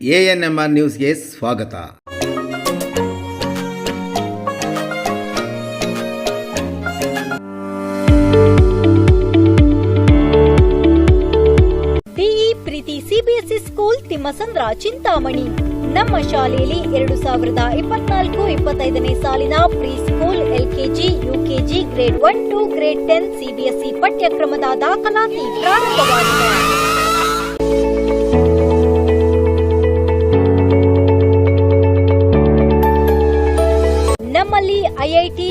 A N M R ನ್ಯೂಸ್ಗೆ ಸ್ವಾಗತ. D E Preethi CBSE school Thimmasandra Chintamani. ನಮ್ಮ ಶಾಲೆಯಲ್ಲಿ ಎರಡು ಸಾವಿರದ ಇಪ್ಪತ್ನಾಲ್ಕು ಇಪ್ಪತ್ತೈದನೇ ಸಾಲಿನ pre school LKG, UKG, grade one two, grade ten CBSE ಪಠ್ಯಕ್ರಮದ ದಾಖಲಾತಿ ಪ್ರಾರಂಭವಾಗಿದೆ.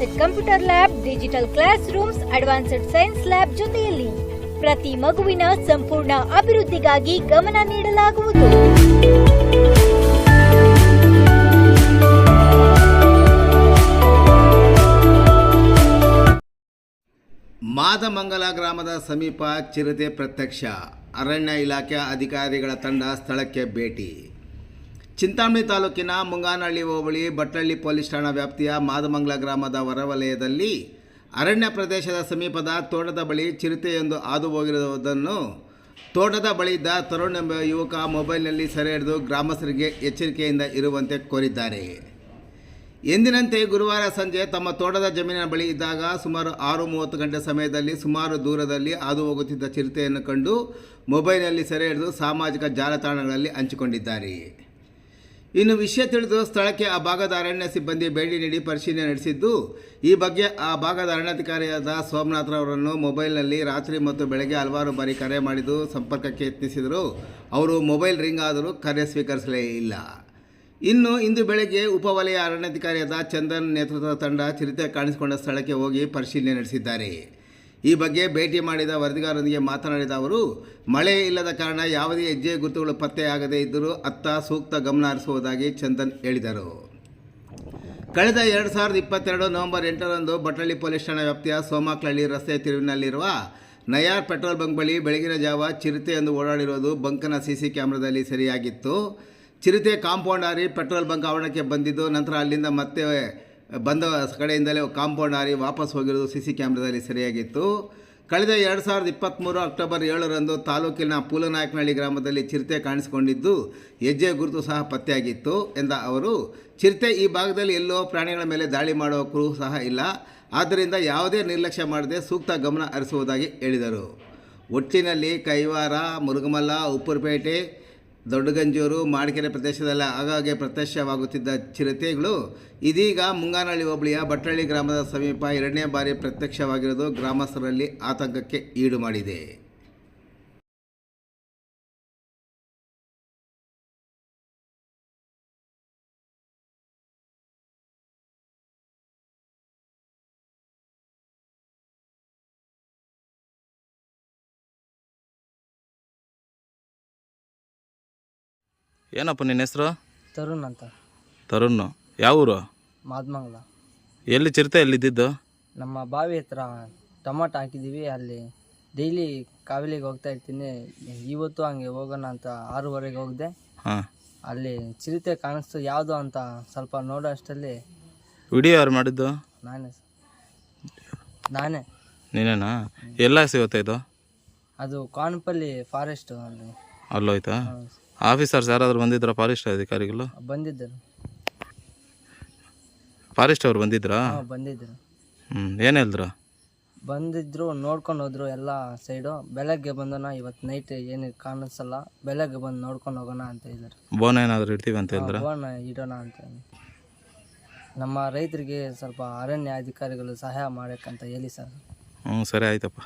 Advanced computer lab digital classrooms advanced science lab ಜೊತೆಯಲ್ಲಿ ಪ್ರತಿ ಮಗುವಿನ ಸಂಪೂರ್ಣ ಅಭಿವೃದ್ಧಿಗಾಗಿ ಗಮನ ನೀಡಲಾಗುವುದು. ಮಾದಮಂಗಲ ಗ್ರಾಮದ ಸಮೀಪ ಚಿರತೆ ಪ್ರತ್ಯಕ್ಷ ಅರಣ್ಯ ಇಲಾಖೆ ಅಧಿಕಾರಿಗಳ ತಂಡ ಸ್ಥಳಕ್ಕೆ ಭೇಟಿ. ಚಿಂತಾಮಣಿ ತಾಲೂಕಿನ ಮುಂಗಾನಹಳ್ಳಿ ಹೋಬಳಿ ಬಟ್ಟಳ್ಳಿ ಪೊಲೀಸ್ ಠಾಣಾ ವ್ಯಾಪ್ತಿಯ ಮಾದಮಂಗ್ಲ ಗ್ರಾಮದ ಹೊರವಲಯದಲ್ಲಿ ಅರಣ್ಯ ಪ್ರದೇಶದ ಸಮೀಪದ ತೋಟದ ಬಳಿ ಚಿರತೆಯೊಂದು ಹಾದು ಹೋಗಿರುವುದನ್ನು ತೋಟದ ಬಳಿ ಇದ್ದ ತರುಣ್ ಎಂಬ ಯುವಕ ಮೊಬೈಲ್ನಲ್ಲಿ ಸೆರೆ ಹಿಡಿದು ಗ್ರಾಮಸ್ಥರಿಗೆ ಎಚ್ಚರಿಕೆಯಿಂದ ಇರುವಂತೆ ಕೋರಿದ್ದಾರೆ. ಎಂದಿನಂತೆ ಗುರುವಾರ ಸಂಜೆ ತಮ್ಮ ತೋಟದ ಜಮೀನಿನ ಬಳಿ ಇದ್ದಾಗ ಸುಮಾರು ಆರು ಮೂವತ್ತು ಗಂಟೆ ಸಮಯದಲ್ಲಿ ಸುಮಾರು ದೂರದಲ್ಲಿ ಹಾದು ಹೋಗುತ್ತಿದ್ದ ಚಿರತೆಯನ್ನು ಕಂಡು ಮೊಬೈಲ್ನಲ್ಲಿ ಸೆರೆ ಹಿಡಿದು ಸಾಮಾಜಿಕ ಜಾಲತಾಣಗಳಲ್ಲಿ ಹಂಚಿಕೊಂಡಿದ್ದಾರೆ. ಇನ್ನು ವಿಷಯ ತಿಳಿದು ಸ್ಥಳಕ್ಕೆ ಆ ಭಾಗದ ಅರಣ್ಯ ಸಿಬ್ಬಂದಿ ಭೇಟಿ ನೀಡಿ ಪರಿಶೀಲನೆ ನಡೆಸಿದ್ದು, ಈ ಬಗ್ಗೆ ಆ ಭಾಗದ ಅರಣ್ಯಾಧಿಕಾರಿಯಾದ ಸೋಮನಾಥ್ರವರನ್ನು ಮೊಬೈಲ್ನಲ್ಲಿ ರಾತ್ರಿ ಮತ್ತು ಬೆಳಗ್ಗೆ ಹಲವಾರು ಬಾರಿ ಕರೆ ಮಾಡಿದ್ದು ಸಂಪರ್ಕಕ್ಕೆ ಯತ್ನಿಸಿದರು. ಅವರು ಮೊಬೈಲ್ ರಿಂಗ್ ಆದರೂ ಕರೆ ಸ್ವೀಕರಿಸಲೇ ಇಲ್ಲ. ಇನ್ನು ಇಂದು ಬೆಳಗ್ಗೆ ಉಪವಲಯ ಅರಣ್ಯಾಧಿಕಾರಿಯಾದ ಚಂದನ್ ನೇತೃತ್ವದ ತಂಡ ಚಿರತೆ ಕಾಣಿಸಿಕೊಂಡ ಸ್ಥಳಕ್ಕೆ ಹೋಗಿ ಪರಿಶೀಲನೆ ನಡೆಸಿದ್ದಾರೆ. ಈ ಬಗ್ಗೆ ಭೇಟಿ ಮಾಡಿದ ವರದಿಗಾರರೊಂದಿಗೆ ಮಾತನಾಡಿದ ಅವರು, ಮಳೆ ಇಲ್ಲದ ಕಾರಣ ಯಾವುದೇ ಹೆಜ್ಜೆ ಗುರುತುಗಳು ಪತ್ತೆಯಾಗದೇ ಇದ್ದರೂ ಅತ್ತ ಸೂಕ್ತ ಗಮನ ಹರಿಸುವುದಾಗಿ ಚಂದನ್ ಹೇಳಿದರು. ಕಳೆದ ಎರಡು ಸಾವಿರದ ಇಪ್ಪತ್ತೆರಡು ನವೆಂಬರ್ ಎಂಟರಂದು ಬಟ್ಟಳ್ಳಿ ಪೊಲೀಸ್ ಠಾಣಾ ವ್ಯಾಪ್ತಿಯ ಸೋಮಾಕ್ಲಹಳ್ಳಿ ರಸ್ತೆ ತಿರುವಿನಲ್ಲಿರುವ ನಯಾರ್ ಪೆಟ್ರೋಲ್ ಬಂಕ್ ಬಳಿ ಬೆಳಗಿನ ಜಾವ ಎಂದು ಓಡಾಡಿರುವುದು ಬಂಕ್ನ ಸಿಸಿ ಕ್ಯಾಮ್ರಾದಲ್ಲಿ ಸರಿಯಾಗಿತ್ತು. ಚಿರತೆ ಕಾಂಪೌಂಡ್ ಹಾರಿ ಪೆಟ್ರೋಲ್ ಬಂಕ್ ಆವರಣಕ್ಕೆ ಬಂದಿದ್ದು, ನಂತರ ಅಲ್ಲಿಂದ ಮತ್ತೆ ಬಂದ ಕಡೆಯಿಂದಲೇ ಕಾಂಪೌಂಡ್ ಹಾರಿ ವಾಪಸ್ ಹೋಗಿರೋದು ಸಿ ಸಿ ಕ್ಯಾಮ್ರಾದಲ್ಲಿ ಸರಿಯಾಗಿತ್ತು. ಕಳೆದ ಎರಡು ಸಾವಿರದ ಇಪ್ಪತ್ತ್ಮೂರು ಅಕ್ಟೋಬರ್ ಏಳರಂದು ತಾಲೂಕಿನ ಪೂಲನಾಯಕನಹಳ್ಳಿ ಗ್ರಾಮದಲ್ಲಿ ಚಿರತೆ ಕಾಣಿಸಿಕೊಂಡಿದ್ದು, ಹೆಜ್ಜೆ ಗುರುತು ಸಹ ಪತ್ತೆಯಾಗಿತ್ತು ಎಂದ ಅವರು. ಚಿರತೆ ಈ ಭಾಗದಲ್ಲಿ ಎಲ್ಲೋ ಪ್ರಾಣಿಗಳ ಮೇಲೆ ದಾಳಿ ಮಾಡುವ ಕುರು ಸಹ ಇಲ್ಲ. ಆದ್ದರಿಂದ ಯಾವುದೇ ನಿರ್ಲಕ್ಷ್ಯ ಮಾಡದೆ ಸೂಕ್ತ ಗಮನ ಹರಿಸುವುದಾಗಿ ಹೇಳಿದರು. ಒಟ್ಟಿನಲ್ಲಿ ಕೈವಾರ ಮುರುಗಮಲ್ಲ ಉಪ್ಪುರಪೇಟೆ ದೊಡ್ಡಗಂಜೂರು, ಮಾಡಿಕೆರೆ ಪ್ರದೇಶದಲ್ಲಿ ಆಗಾಗ್ಗೆ ಪ್ರತ್ಯಕ್ಷವಾಗುತ್ತಿದ್ದ ಚಿರತೆಗಳು ಇದೀಗ ಮುಂಗಾನಹಳ್ಳಿ ಹೋಬಳಿಯ ಬಟ್ಟಳ್ಳಿ ಗ್ರಾಮದ ಸಮೀಪ ಎರಡನೇ ಬಾರಿ ಪ್ರತ್ಯಕ್ಷವಾಗಿರುವುದು ಗ್ರಾಮಸ್ಥರಲ್ಲಿ ಆತಂಕಕ್ಕೆ ಈಡು ಮಾಡಿದೆ. ಏನಪ್ಪ ನಿನ್ನ ಹೆಸರು? ತರುಣ್ ಅಂತ. ತರುಣ್. ಯಾವ ಊರು? ಮಾದ್ಮಂಗಲ. ಎಲ್ಲಿ ಚಿರತೆ ಎಲ್ಲಿದ್ದಿದ್ದು? ನಮ್ಮ ಬಾವಿ ಹತ್ರ ಟೊಮಾಟೊ ಹಾಕಿದ್ದೀವಿ ಅಲ್ಲಿ ಡೈಲಿ ಕಾವಲಿಗೆ ಹೋಗ್ತಾ ಇರ್ತೀನಿ. ಇವತ್ತು ಹಂಗೆ ಹೋಗೋಣ ಅಂತ ಆರೂವರೆಗೆ ಹೋಗಿದೆ. ಹಾಂ. ಅಲ್ಲಿ ಚಿರತೆ ಕಾಣಿಸ್ತು ಯಾವುದು ಅಂತ ಸ್ವಲ್ಪ ನೋಡೋ ಅಷ್ಟರಲ್ಲಿ ವಿಡಿಯೋ ಯಾರು ಮಾಡಿದ್ದು? ನಾನೇ ನಾನೇ. ನೀನೇನಾ? ಎಲ್ಲ ಸಿಗುತ್ತೆ ಇದು? ಅದು ಕಾನ್ಪಲ್ಲಿ ಫಾರೆಸ್ಟು ಅಲ್ಲಿ. ಅಲ್ಲೋಯ್ತಾ. ಆಫೀಸರ್ಸ್ ಯಾರಾದರೂ ಬಂದಿದ್ರ ಫಾರೆಸ್ಟ್ ಅಧಿಕಾರಿಗಳು? ಬಂದಿದ್ದರು. ಫಾರೆಸ್ಟ್ ಅವ್ರು ಬಂದಿದ್ರಾ? ಹಾಂ ಬಂದಿದ್ದರು. ಹ್ಞೂ ಏನು ಹೇಳಿದ್ರು? ಬಂದಿದ್ರು ನೋಡ್ಕೊಂಡು ಹೋದ್ರು ಎಲ್ಲ ಸೈಡು. ಬೆಳಗ್ಗೆ ಬಂದೋಣ ಇವತ್ತು ನೈಟ್ ಏನು ಕಾಣಿಸಲ್ಲ. ಬೆಳಗ್ಗೆ ಬಂದು ನೋಡ್ಕೊಂಡು ಹೋಗೋಣ ಅಂತ ಹೇಳಿದ್ರು ಬೋನ್ ಏನಾದರೂ ಇಡ್ತೀವಿ ಅಂತ ಹೇಳಿದ್ರ? ಬೋನ್ ಇಡೋಣ ಅಂತ ನಮ್ಮ ರೈತರಿಗೆ ಸ್ವಲ್ಪ ಅರಣ್ಯ ಅಧಿಕಾರಿಗಳು ಸಹಾಯ ಮಾಡಬೇಕಂತ ಹೇಳಿ ಸರ್. ಹ್ಞೂ ಸರಿ ಆಯ್ತಪ್ಪ.